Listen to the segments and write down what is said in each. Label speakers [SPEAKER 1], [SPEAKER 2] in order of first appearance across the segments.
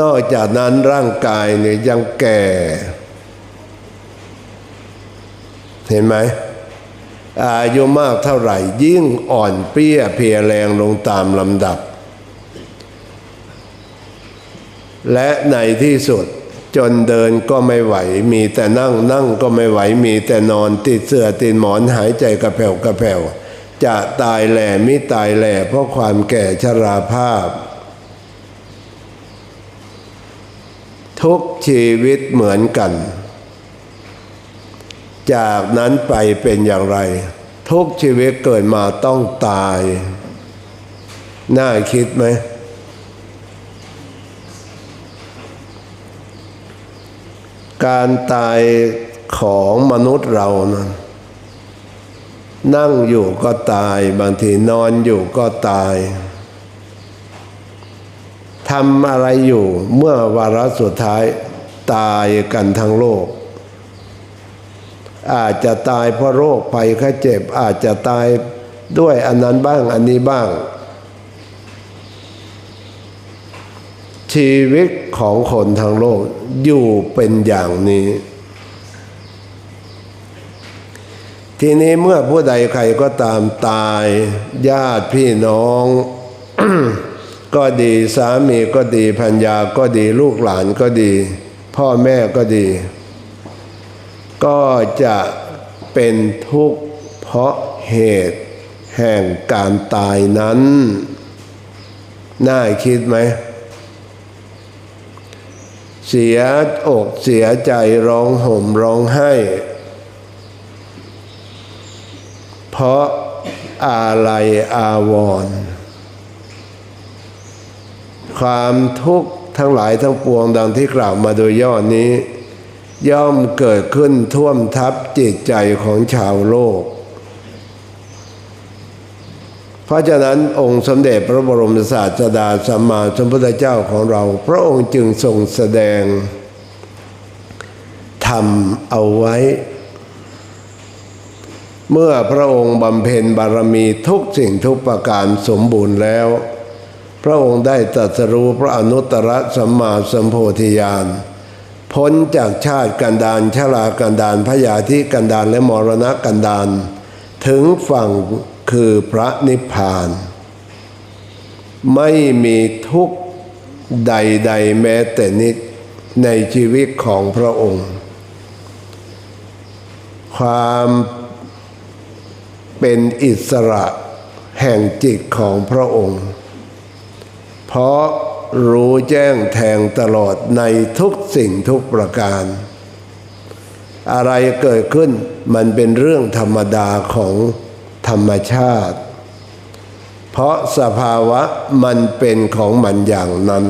[SPEAKER 1] นอกจากนั้นร่างกายเนี่ยยังแก่ เห็นไหม อายุมากเท่าไหร่ ยิ่งอ่อนเปี้ยเพลียแรงลงตามลำดับ และในที่สุดจนเดินก็ไม่ไหว มีแต่นั่งนั่งก็ไม่ไหว มีแต่นอนติดเสื้อติดหมอนหายใจกระแผ่วกระแผ่วจะตายแหล่มิตายแหล่เพราะความแก่ชราภาพ ทุกชีวิตเหมือนกัน จากนั้นไปเป็นอย่างไร ทุกชีวิตเกิดมาต้องตาย น่าคิดไหมการตายของมนุษย์เรานั้นนั่งอยู่ก็ตาย บางทีนอนอยู่ก็ตาย ทำอะไรอยู่เมื่อวาระสุดท้ายตายกันทั้งโลก อาจจะตายเพราะโรคภัยไข้เจ็บ อาจจะตายด้วยอันนั้นบ้างอันนี้บ้าง ชีวิตของคนทั้งโลกอยู่เป็นอย่างนี้ ทีนี้เมื่อผู้ใดใครก็ตามตายญาติพี่น้อง ก็ดีสามีก็ดีพัญญาก็ดีลูกหลานก็ดี พ่อแม่ก็ดี ก็จะเป็นทุกข์เพราะเหตุแห่งการตายนั้น น่าคิดไหม เสียอกเสียใจร้องห่มร้องไห้ เพราะอะไรอาวรณ์ ความทุกข์ทั้งหลายทั้งปวงดังที่กล่าวมาโดยย่อนี้ ย่อมเกิดขึ้นท่วมทับจิตใจของชาวโลก เพราะฉะนั้นองค์สมเด็จพระบรมศาสดาสัมมาสัมพุทธเจ้าของเรา พระองค์จึงทรงแสดงทำเอาไว้ เมื่อพระองค์บำเพ็ญบารมีทุกสิ่งทุกประการสมบูรณ์แล้ว ระองค์ได้ตรัสรู้พระอนุตตรสัมมาสัมโพธิญาณพ้นจากชาติกันดานชรากันดานพยาธิกันดานและมรณะกันดานถึงฝั่งคือพระนิพพาน ไม่มีทุกข์ใด ๆ แม้แต่นิดในชีวิตของพระองค์ ความเป็นอิสระแห่งจิตของพระองค์ เพราะรู้แจ้งแทงตลอดในทุกสิ่งทุกประการ อะไรเกิดขึ้นมันเป็นเรื่องธรรมดาของธรรมชาติ เพราะสภาวะมันเป็นของมันอย่างนั้น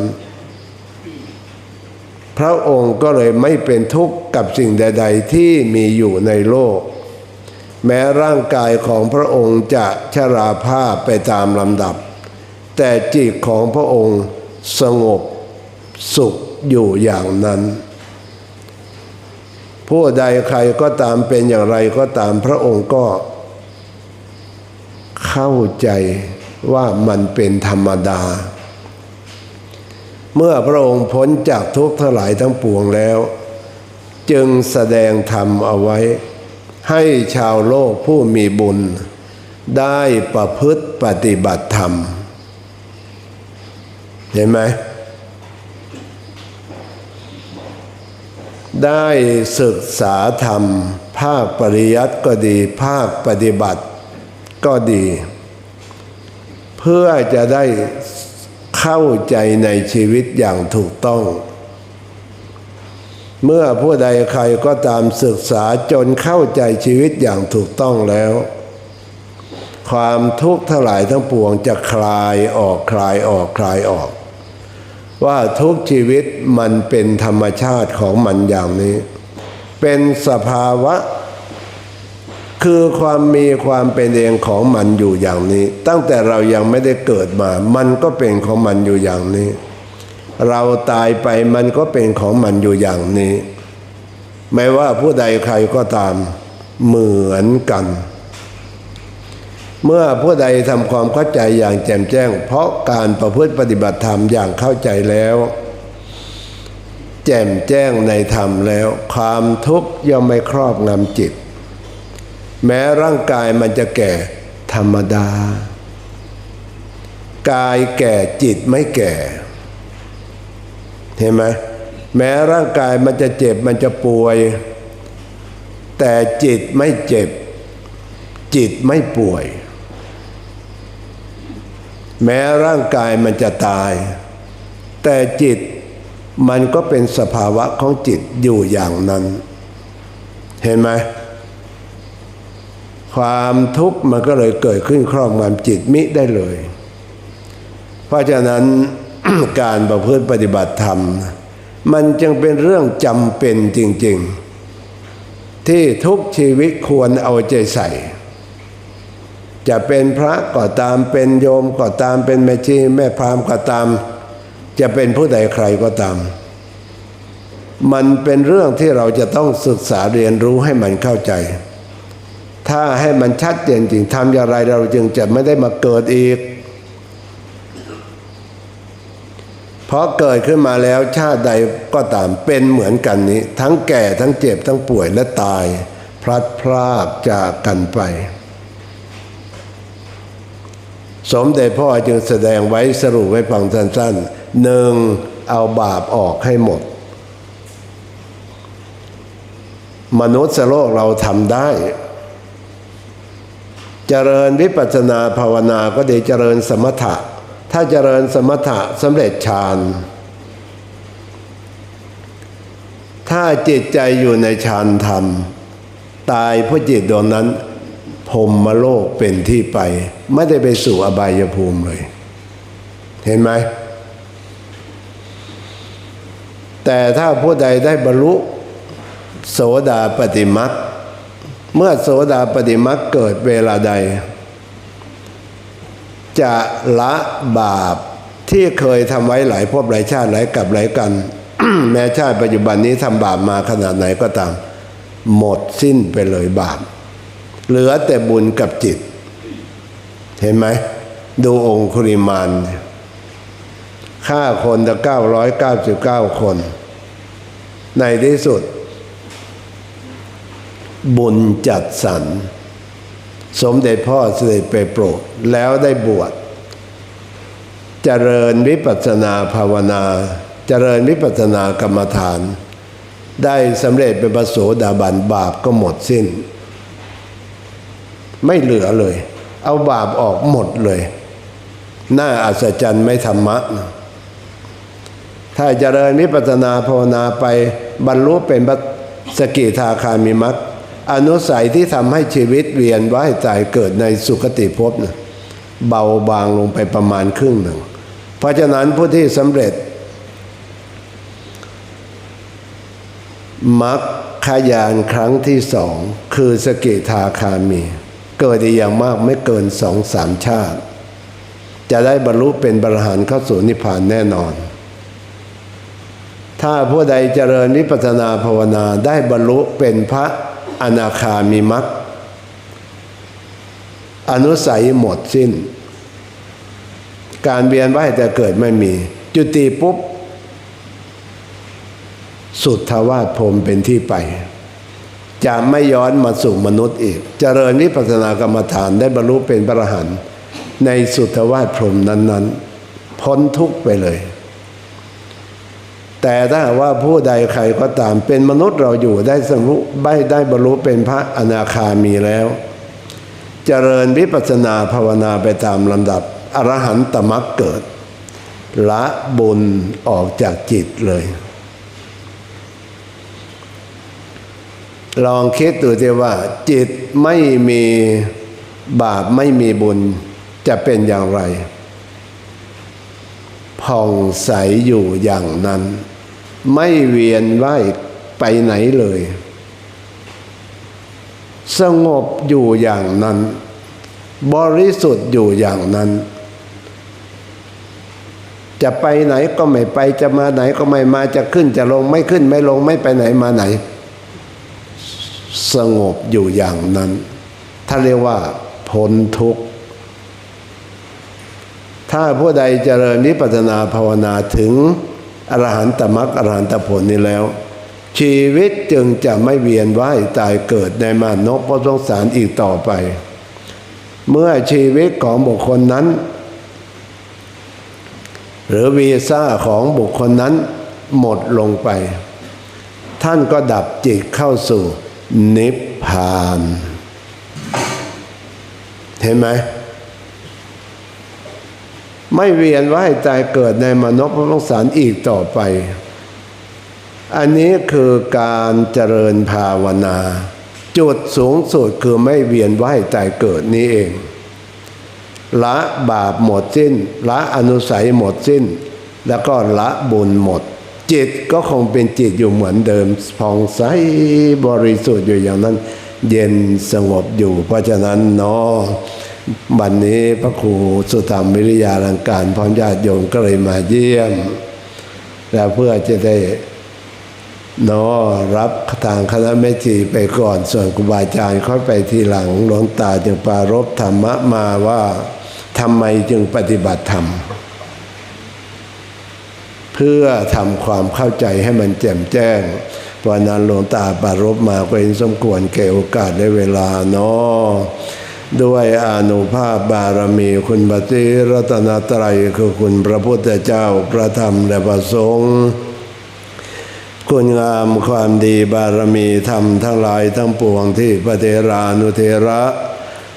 [SPEAKER 1] พระองค์ก็เลยไม่เป็นทุกข์กับสิ่งใด ๆ ที่มีอยู่ในโลก แม้ร่างกายของพระองค์จะชราภาพไปตามลำดับ แต่จิตของพระองค์สงบสุขอยู่อย่างนั้น ผู้ใดใครก็ตามเป็นอย่างไรก็ตามพระองค์ก็ เข้าใจว่ามันเป็นธรรมดา เมื่อพระองค์พ้นจากทุกข์ทั้งหลายทั้งปวงแล้ว จึงแสดงธรรมเอาไว้ ให้ชาวโลกผู้มีบุญ ได้ประพฤติปฏิบัติธรรม เห็นไหม ได้ศึกษาธรรม ภาคปริยัติก็ดี ภาคปฏิบัติก็ดี เพื่อจะได้เข้าใจในชีวิตอย่างถูกต้อง เมื่อผู้ใดใครก็ตามศึกษาจนเข้าใจชีวิตอย่างถูกต้องแล้วความทุกข์ทั้งหลายทั้งปวงจะคลายออกคลายออกคลายออก ว่าทุกชีวิตมันเป็นธรรมชาติของมันอย่างนี้ เป็นสภาวะ คือความมีความเป็นเองของมันอยู่อย่างนี้ ตั้งแต่เรายังไม่ได้เกิดมา มันก็เป็นของมันอยู่อย่างนี้ เราตายไปมันก็เป็นของมันอยู่อย่างนี้ ไม่ว่าผู้ใดใครก็ตามเหมือนกัน เมื่อผู้ใดทำความเข้าใจอย่างแจ่มแจ้ง เพราะการประพฤติปฏิบัติธรรมอย่างเข้าใจแล้ว แจ่มแจ้งในธรรมแล้ว ความทุกข์ย่อมไม่ครอบงำจิต แม้ร่างกายมันจะแก่ธรรมดา กายแก่จิตไม่แก่ เห็นไหมแม้ร่างกายมันจะเจ็บมันจะป่วย แต่จิตไม่เจ็บ จิตไม่ป่วย แม้ร่างกายมันจะตาย แต่จิตมันก็เป็นสภาวะของจิตอยู่อย่างนั้น เห็นไหมความทุกข์มันก็เลยเกิดขึ้นครอบงำจิตมิได้เลย เพราะฉะนั้นการประพฤติปฏิบัติธรรม มันจึงเป็นเรื่องจำเป็นจริง ๆ ที่ทุกชีวิตควรเอาใจใส่ จะเป็นพระก็ตามเป็นโยมก็ตามเป็นแม่ชีแม่พรามก็ตาม จะเป็นผู้ใดใครก็ตาม มันเป็นเรื่องที่เราจะต้องศึกษาเรียนรู้ให้มันเข้าใจ ถ้าให้มันชัดเจนจริงทำอย่างไรเราจึงจะไม่ได้มาเกิดอีกเพราะเกิดขึ้นมาแล้วชาติใดก็ตามเป็นเหมือนกันนี้ ทั้งแก่ทั้งเจ็บทั้งป่วยและตาย พลัดพรากจากกันไป สมเด็จพ่อจึงแสดงไว้สรุปไว้ฟังสั้นๆหนึ่งเอาบาปออกให้หมด มนุษย์โลกเราทำได้ เจริญวิปัสสนาภาวนาก็ดีเจริญสมถะ ถ้าเจริญสมถะสำเร็จฌานถ้าจิตใจอยู่ในฌานธรรม ตายเพราะจิตดวงนั้น พรหมโลกเป็นที่ไป ไม่ได้ไปสู่อบายภูมิเลย เห็นไหม แต่ถ้าผู้ใดได้บรรลุโสดาปฏิมักเมื่อโสดาปฏิมักเกิดเวลาใด จะละบาปที่เคยทำไว้หลายภพหลายชาติหลายกับหลายกัน แม้ชาติปัจจุบันนี้ทำบาปมาขนาดไหนก็ตาม หมดสิ้นไปเลยบาป เหลือแต่บุญกับจิต เห็นไหม ดูองคุริมานฆ่าคนตั้งเก้าร้อยเก้าสิบเก้าคน ในที่สุด บุญจัดสรรสมเด็จพ่อเสด็จไปโปรดแล้วได้บวชเจริญวิปัสสนาภาวนา เจริญวิปัสสนากรรมฐาน ได้สำเร็จเป็นพระโสดาบันบาปก็หมดสิ้น ไม่เหลือเลย เอาบาปออกหมดเลย น่าอัศจรรย์ไม่ธรรมะนะถ้าเจริญวิปัสนาภาวนาไปบรรลุเป็นสกิทาคามิมักอนุสัยที่ทำให้ชีวิตเวียนว่ายตายเกิดในสุคติภพนะเบาบางลงไปประมาณครึ่งหนึ่ง เพราะฉะนั้นผู้ที่สำเร็จมักขยานครั้งที่สองคือสกิทาคามี เกิดอย่างมากไม่เกินสองสามชาติ จะได้บรรลุเป็นบรหันเข้าสู่นิพพานแน่นอน ถ้าผู้ใดเจริญวิปัสสนาภาวนาได้บรรลุเป็นพระอนาคามีมักอนุสัยหมดสิ้น การเวียนว่ายแต่เกิดไม่มี จุติปุ๊บ สุทธาวาสพรมเป็นที่ไป จะไม่ย้อนมาสู่มนุษย์อีกเจริญวิปัสสนากรรมฐานได้บรรลุเป็นพระอรหันต์ในสุทธวาสพรมนั้น ๆ พ้นทุกไปเลย แต่ถ้าว่าผู้ใดใครก็ตามเป็นมนุษย์เราอยู่ได้สรุได้ได้บรรลุเป็นพระอนาคามีแล้วเจริญวิปัสสนาภาวนาไปตามลำดับอรหันตมรรคเกิด ละบุญออกจากจิตเลย ลองคิดดูสิว่า จิตไม่มีบาปไม่มีบุญจะเป็นอย่างไรผ่องใสอยู่อย่างนั้น ไม่เวียนว่ายไปไหนเลย สงบอยู่อย่างนั้น บริสุทธิ์อยู่อย่างนั้น จะไปไหนก็ไม่ไปจะมาไหนก็ไม่มาจะขึ้นจะลงไม่ขึ้นไม่ลงไม่ไปไหนมาไหน สงบอยู่อย่างนั้นท่านเรียกว่าพ้นทุกข์ ถ้าผู้ใดเจริญวิปัสสนาภาวนาถึงอรหันตมรรคอรหันตผลนี้แล้ว ชีวิตจึงจะไม่เวียนว่ายตายเกิดในมานกพระสงสารอีกต่อไป เมื่อชีวิตของบุคคลนั้น หรือวีซ่าของบุคคลนั้นหมดลงไป ท่านก็ดับจิตเข้าสู่ นิพพาน เห็นไหม ไม่เวียนว่ายตายเกิดในมนุษย์พระสงสารอีกต่อไป อันนี้คือการเจริญภาวนา จุดสูงสุดคือไม่เวียนว่ายตายเกิดนี้เอง ละบาปหมดสิ้น ละอนุสัยหมดสิ้น แล้วก็ละบุญหมด จิตก็คงเป็นจิตอยู่เหมือนเดิมผ่องใสบริสุทธิ์อยู่อย่างนั้น เย็นสงบอยู่ เพราะฉะนั้นเนาะวันนี้พระครูสุธรรมวิริยาลังการพร้อมญาติโยมก็เลยมาเยี่ยม แล้วเพื่อจะได้เนอรับทางคณะแม่ชีไปก่อน ส่วนครูบาอาจารย์ค่อยไปทีหลังหลวงตาจึงปรารบธรรมะมาว่าทำไมจึงปฏิบัติธรรม พื่อทำความเข้าใจให้มันแจ่มแจ้งเพราะนั้นหลวงตาปารบมาก็เห็นสมควรแก่โอกาสได้เวลาเนาะด้วยอนุภาพบารมีคุณปฏิรัตนตรัยคือคุณพระพุทธเจ้าพระธรรมและพระสงฆ์คุณงามความดีบารมีธรรมทั้งหลายทั้งปวงที่พระเทรานุเทระ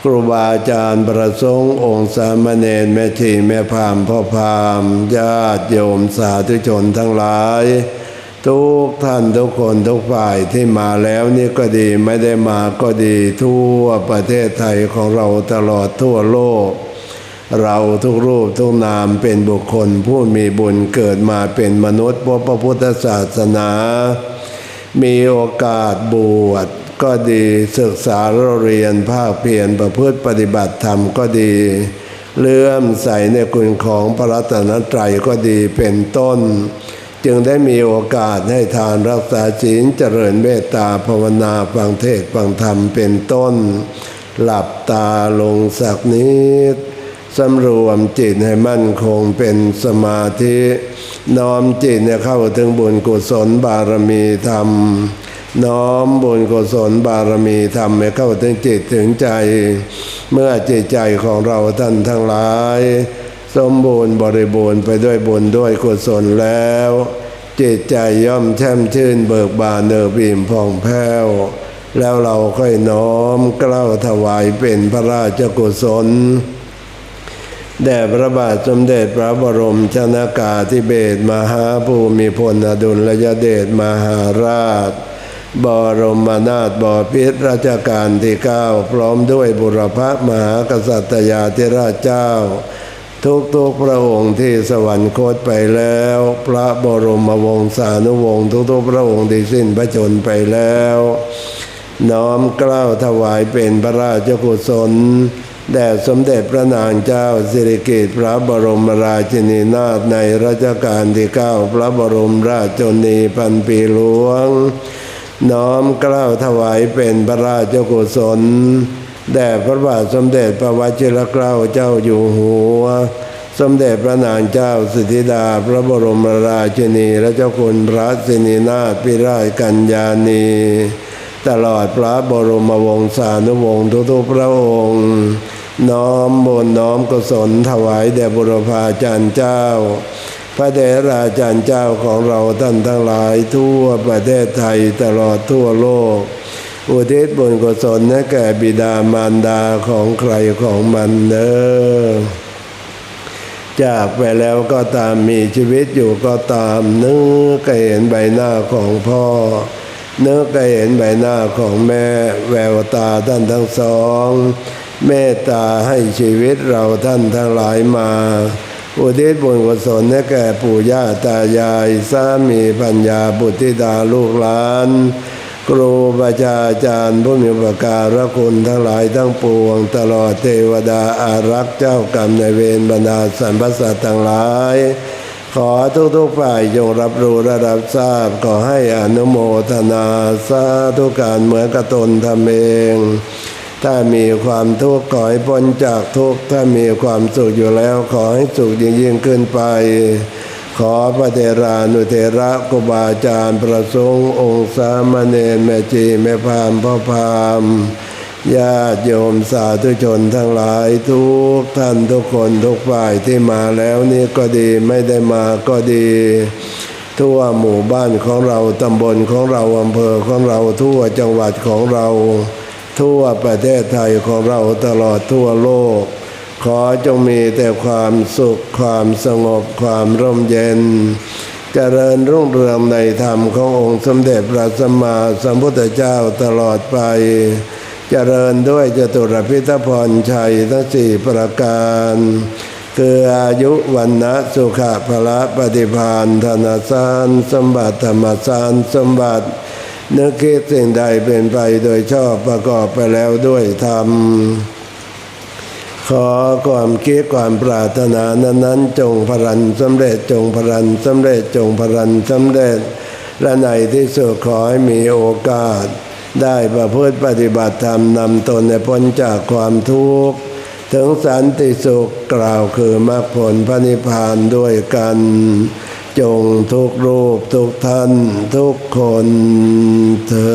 [SPEAKER 1] ครูบาอาจารย์ประสงค์องค์สามเณรแม่ชีแม่พามพ่อพามญาติโยมสาธุชนทั้งหลาย ทุกท่านทุกคนทุกฝ่ายที่มาแล้วนี่ก็ดีไม่ได้มาก็ดีทั่วประเทศไทยของเราตลอดทั่วโลก เราทุกรูปทุกนามเป็นบุคคลผู้มีบุญเกิดมาเป็นมนุษย์เพราะพระพุทธศาสนา มีโอกาสบวช ก็ดีศึกษาเรียนภาคเพียรประพฤติปฏิบัติธรรมก็ดีเลื่อมใสในคุณของพระรัตนตรัยก็ดีเป็นต้น จึงได้มีโอกาสให้ทานรักษาศีลเจริญเมตตาภาวนาฟังเทศฟังธรรมเป็นต้น หลับตาลงสักนิดสำรวมจิตให้มั่นคงเป็นสมาธิ น้อมจิตเนี่ยเข้าถึงบุญกุศลบารมีธรรม น้อมบุญกุศลบารมีธรรมให้เข้าถึงจิตถึงใจ เมื่อจิตใจของเราท่านทั้งหลาย สมบูรณ์บริบูรณ์ไปด้วยบุญด้วยกุศลแล้ว จิตใจย่อมแช่มชื่นเบิกบานเนิบอิ่มผ่องแผ้ว แล้วเราค่อยน้อมเกล้าถวายเป็นพระราชกุศลแด่พระบาทสมเด็จพระบรมชนากาธิเบศมหาภูมิพลอดุลยเดชมหาราช บรมนาถบพิตรรัชกาลที่เก้าพร้อมด้วยบุรพมหากษัตริยาธิราชเจ้า ทุกทุกพระองค์ที่สวรรคตไปแล้ว พระบรมวงศานุวงศ์ทุกๆพระองค์ที่สิ้นพระชนไปแล้ว น้อมเกล้าวถวายเป็นพระราชกุศลแด่สมเด็จพระนางเจ้าสิริกิติ์พระบรมราชินีนาถในรัชกาลที่เก้าพระบรมราชชนีพันปีหลวง น้อมเกล้าวถวายเป็นพระราชกุศลแด่พระบาทสมเด็จพระวชิรเกล้าเจ้าอยู่หัว สมเด็จพระนางเจ้าสิทธิดาพระบรมราชินีและเจ้าคุณพระสินีนาถพิราชกัญญาณี ตลอดพระบรมวงศานุวงศ์ทุกๆพระองค์ น้อมบุญน้อมกุศลถวายแด่บุรพาจารย์เจ้า ระเดชราจารย์เจ้าของเราท่านทั้งหลายทั่วประเทศไทยตลอดทั่วโลก อุทิศบุญกุศลให้แก่บิดามารดาของใครของมันเนอจากไปแล้วก็ตามมีชีวิตอยู่ก็ตามนึกก็เห็นใบหน้าของพ่อนึกก็เห็นใบหน้าของแม่แววตาท่านทั้งสอง เมตตาให้ชีวิตเราท่านทั้งหลายมา อุทิศบุญกุศลให้แก่ปู่ย่าตายายสามีปัญญาบุตรธิดาลูกหลานครูบาอาจารย์ผู้มีอุปการะคุณทั้งหลายทั้งปวง ตลอดเทวดาอารักษ์เจ้ากรรมในเวรบรรดาสรรพสัตว์ทั้งหลาย ขอทุกๆฝ่ายจงรับรู้และรับทราบขอให้อนุโมทนาสาธุการเหมือนกับตนทำเอง ถ้ามีความทุกข์ขอให้พ้นจากทุกข์ถ้ามีความสุขอยู่แล้วขอให้สุขยิ่งยิ่งขึ้นไป ขอพระเทรานุเทระกุบาอาจารย์ประสงค์องค์สามเณรแม่จีแม่พามพ่อพามญาติโยมสาธุชนทั้งหลายทุกท่านทุกคนทุกฝ่ายที่มาแล้วนี่ก็ดีไม่ได้มาก็ดี ทั่วหมู่บ้านของเราตำบลของเราอำเภอของเราทั่วจังหวัดของเรา ทั่วประเทศไทยของเราตลอดทั่วโลก ขอจงมีแต่ความสุขความสงบความร่มเย็นเจริญรุ่งเรืองในธรรมขององค์สมเด็จพระสัมมาสัมพุทธเจ้าตลอดไปเจริญด้วยจตุรพิทพรชัยทั้งสี่ประการ คืออายุวันนะสุขะพละปฏิพานธนสารสมบัติธรรมสารสมบัติ นึกคิดสิ่งใดเป็นไปโดยชอบประกอบไปแล้วด้วยธรรม ขอความคิดความปรารถนานั้นๆ จงพรันสำเร็จจงพรันสำเร็จจงพรันสำเร็จ และในที่สุดขอให้มีโอกาส ได้ประพฤติปฏิบัติธรรมนำตนในพ้นจากความทุกข์ ถึงสันติสุขกล่าวคือมรรคผลพระนิพพานด้วยกัน จงทุกรูปทุกท่านทุกคนเธอ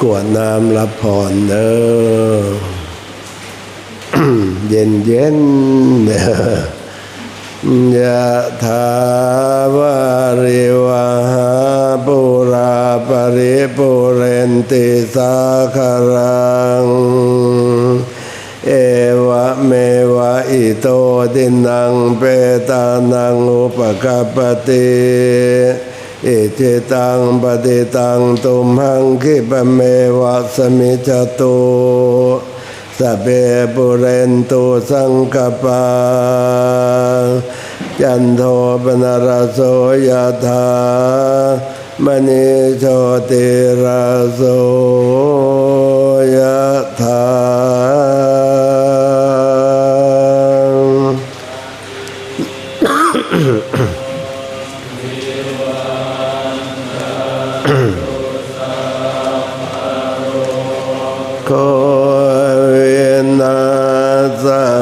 [SPEAKER 1] กวดน้ำรับพรเด้อเย็นเย็นเด้อ ยะถาวาริวหาปุราปริปุเรนติสาคารัง เอวะเมวะอิโตตินังเปตานังอุปกปปติอิจิตังปฏิตังตุมหังคิปเมวะสมิจจตุ สเปปุเรนตุสังกปาจันโทปนรโสยธามณีโชติราโสยธา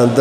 [SPEAKER 1] ส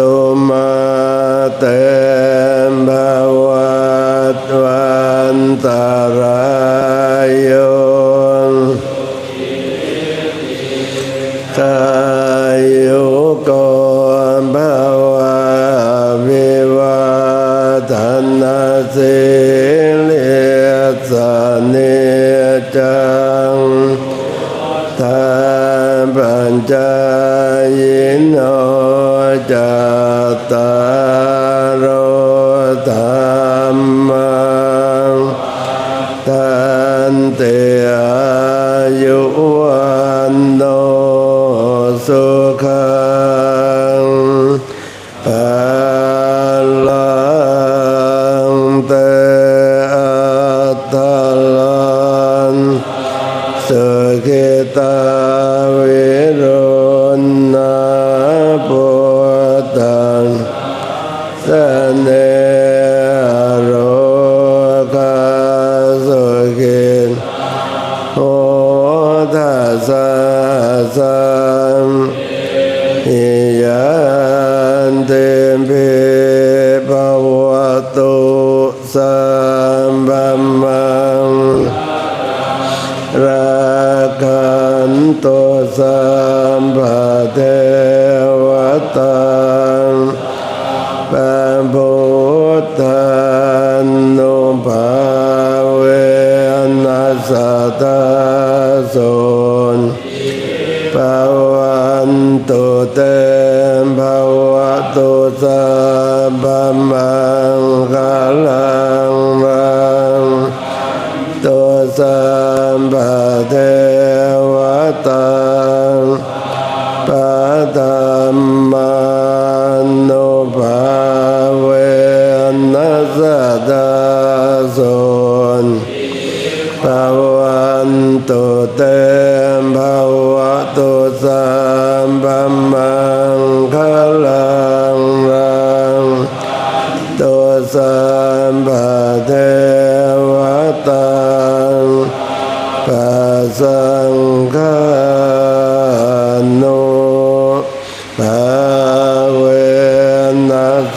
[SPEAKER 1] ตุ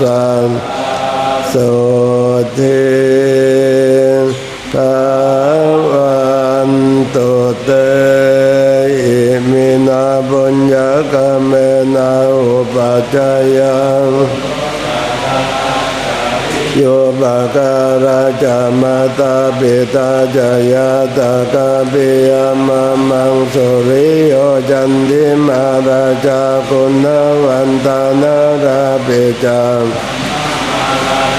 [SPEAKER 1] สัมสุทิภาวันตุเตอิมินาบุญญากรมนาอุปัจจยังโยบาการาจามาตาเบตาจายาตากาปิยามะมังสุริโยจันติมาราชาคุณวันตานารา ปิจาม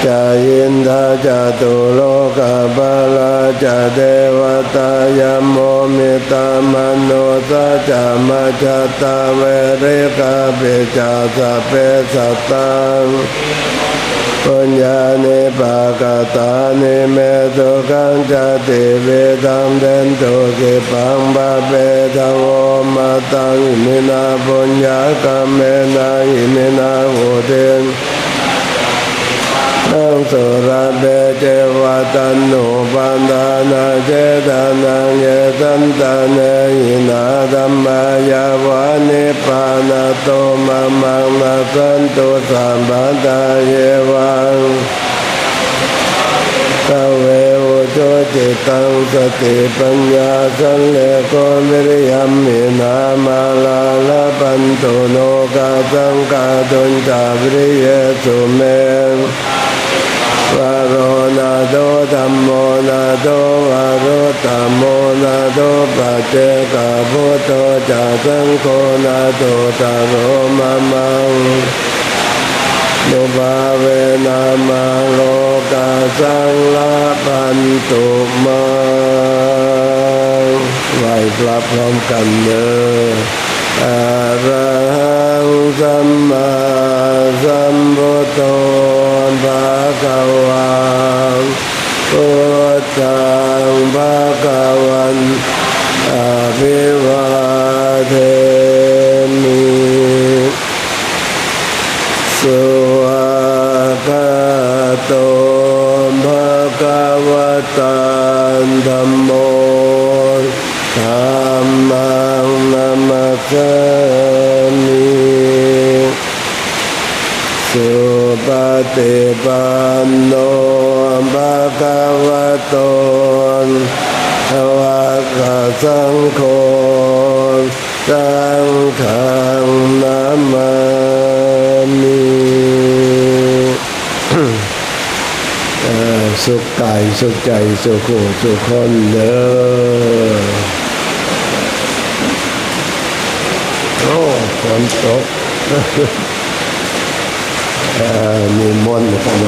[SPEAKER 1] จายินทาจตุโลกาบาลาจเทวตายมโมมิตามโนตาจามาจตาเวริกาเปจาสเปสตัง ปุญญาณิปากตานิเมตุกังจติเวตัมเดนตุกิปังบาเปตังโอมาตังอิมินาปุญญากรรมเมนาอิมินาโหเตนนั งสุราเบเจวะตันโนปันดานาเจตานังเยตันตาเนหินาธัมมายาวานิปานาโตมามังนาสันตุสัมปันตาเยวังตเวอุจจิตังสติปัญญาสันเลโกวิริยมินามาลาลาปันตุโนกาสังกาตุนจาวิริยสุเม โดธัมโมนาโดวาโรตัมโมนาโดปัจเจกาพุทโธจาสังโฆนาโตตาโรมามังนุภาเวนามาโลกาสังลาปันตุมาไหวพระพร้อมกันเนออะระหังสัมมาสัมพุทโธภะคะวัง พุทธังภะคะวันอะภิวาเทมิสุภะโตภะคะวะตันธัมโมธัมมังนัมมัสสามิสุ ปฏิปันโนภะคะวะโตวะกะสังโฆสังฆังนามามิสุขกายสุขใจสุขหูสุขคนเด้อโอ้ฝนตก มีมนต์เข้าม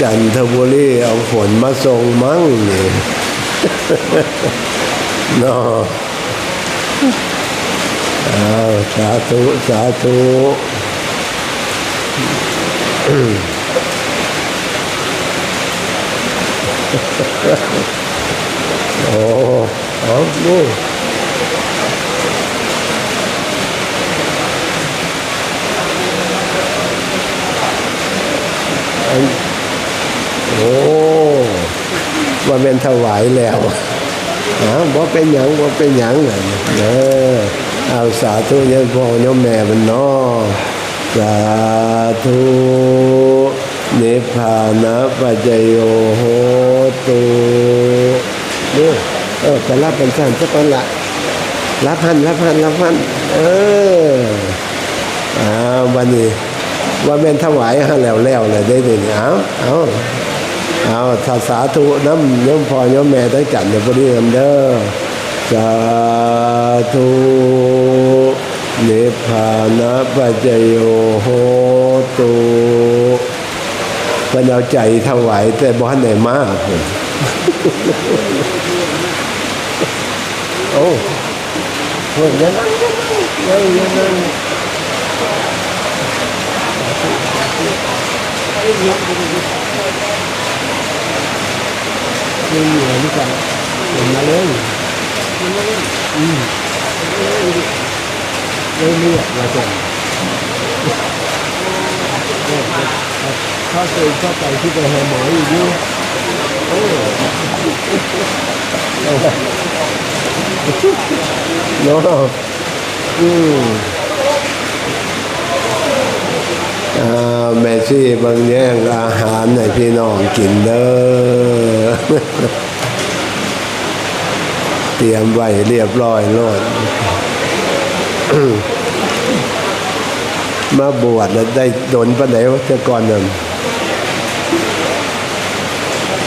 [SPEAKER 1] จันทบุรีเอาฝนมาส่งมั้งนี่นาะอ้าสาธุสาธุโอ้เอาลูกอัน โอ้ว่าเป็นถวายแล้วอ้าวบ่เป็นหยังบ่เป็นหยังเลยเออเอาสาธุเนี่ยพ่อเนี่ยแม่มันนาะสาธุนิพพานะปัจจโยโหตุเนี่ยเออแต่รับเป็นสั้นสักคนละรับพันรับพันรับพันเอออ้าวันนี้ ว่าเป็นถวายฮะแล้วแล้วเลยได้ดิเอาเอาเอาถ้าสาธุน้ำน้ำพอน้ำแม่ทั้งจันทร์เดี๋ยวพอดีเด้อสาธุนิพพานะปัจโยโหตุเป็นเอาใจถวายแต่บ้านไหนมากโอ้เพื่อนยังนั่งยังนั่งยังนั่ง
[SPEAKER 2] ยังเหนื่อยนี่กันเห็นมาเลยอืมเรื่อยๆ
[SPEAKER 1] ซี่บางแย่งอาหารให้พี่น้องกินเด้อเตรียมไว้เรียบร้อยโลดมาบวชแล้วได้โดนปะไหนวะแต่ก่อนนั่น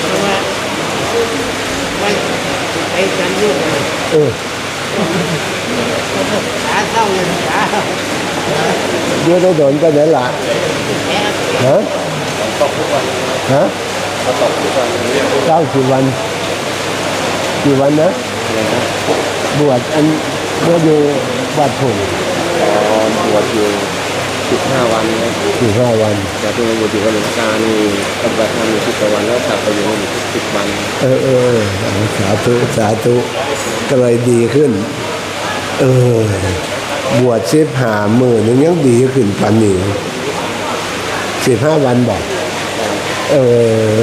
[SPEAKER 2] เพราะว่าไม่ไอ้กันยุ่ง
[SPEAKER 1] เออ
[SPEAKER 2] ขาเศร้าเลยขา
[SPEAKER 1] เดี๋ยวได้โดนปะไหนล่ะ
[SPEAKER 2] แอบ
[SPEAKER 1] ฮะฮะเก้ากี่วันกี่วันนะ บวชอันบวชอยู่วัดผง
[SPEAKER 3] ตอนบวชอยู่15วันนะ
[SPEAKER 1] สี่ห้าวัน
[SPEAKER 3] แต่เพิ่งมาบวชอยู่วันหลวงกานี่ปฏิบัติธรรมอยู่10กว่าวันแล้วกลับไปอยู่นี่สิบวัน
[SPEAKER 1] เออเออเอาสาธุสาธุก็เลยดีขึ้น เออบวชสิบหามือนึงยังดีขึ้นปันนี้ สิบห้าวันบอก เออ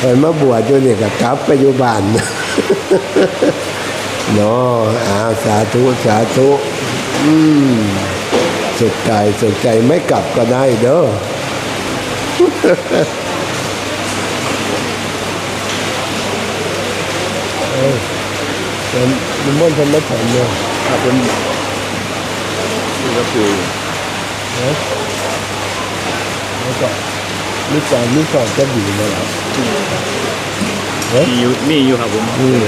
[SPEAKER 1] เออมาบวชอยู่นี่ก็กลับไปอยู่บ้านเนาะอาสาธุสาธุ อืมสุดใจสุดใจไม่กลับก็ได้เด้อเป็นนิมนต์ท่านไม่ฉันเนี่ย
[SPEAKER 3] ครับผมนี่ก็คือ
[SPEAKER 1] นะแล้วก็นี่ก่อนนี่ก่อนจะดีมาแล้ว
[SPEAKER 3] มีอยู่มีอยู่ครับผม
[SPEAKER 1] อืม